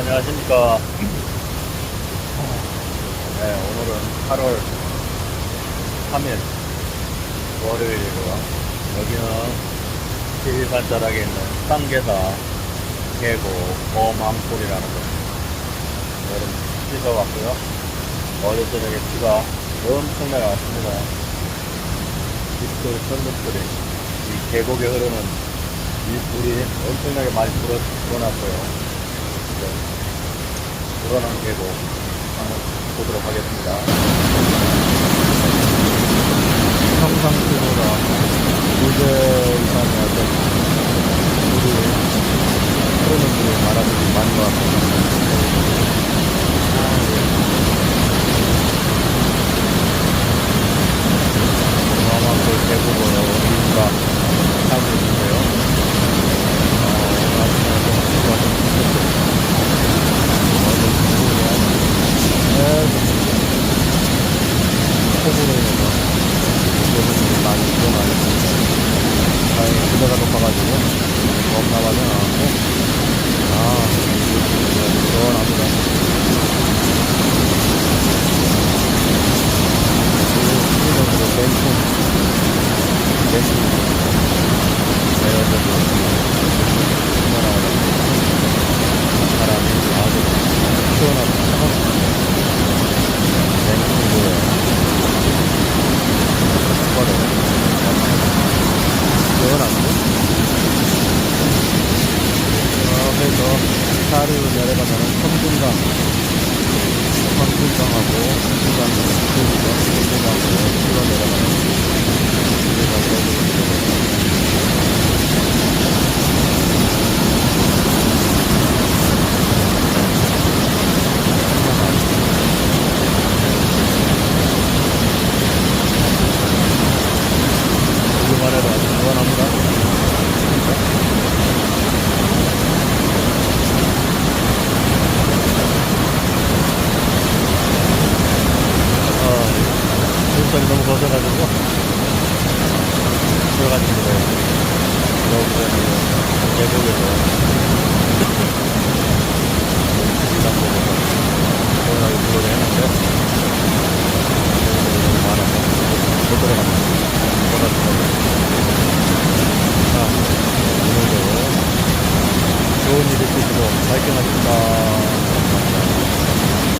안녕하십니까. 네, 오늘은 8월 3일 월요일이고요. 여기는 지리산자락에 있는 쌍계사 계곡 범암골이라는 곳. 여름 씻어 왔고요. 어제 저녁에 비가 엄청나게 왔습니다. 빗소리, 천둥소리, 이 계곡에 흐르는 이 물이 엄청나게 많이 불어, 불어났 네. 불어난 계곡 한번 보도록 하겠습니다. 평상시보다 무대 이상의 어떤 물이 흐르는 물이 많아지기 많은 것 같습니다. 어마어마한 그 계곡을 어딘가 하고 있는데요. 어, 오늘 아침에 좀 비가 좀 있었어요. 어제 중국에 계속 폭우로 인해서 계곡이 많이 있습니다. 다행히 부대가 높아가지고 겁나가진 않았고 아 시원합니다. 그리고 수비적으로 멘트 멘트 내려져도 시원하고 바람이 아주 시원하고 차갑습니다. 멘트고요. 거를 시원한데? 그래서 사리로 내려가면 섬진강 섬진강하고 너무 벗어가지고 들어가시는 거예요. 여기서 계곡에서 좋은 일 있으시고 밝게 하십니다.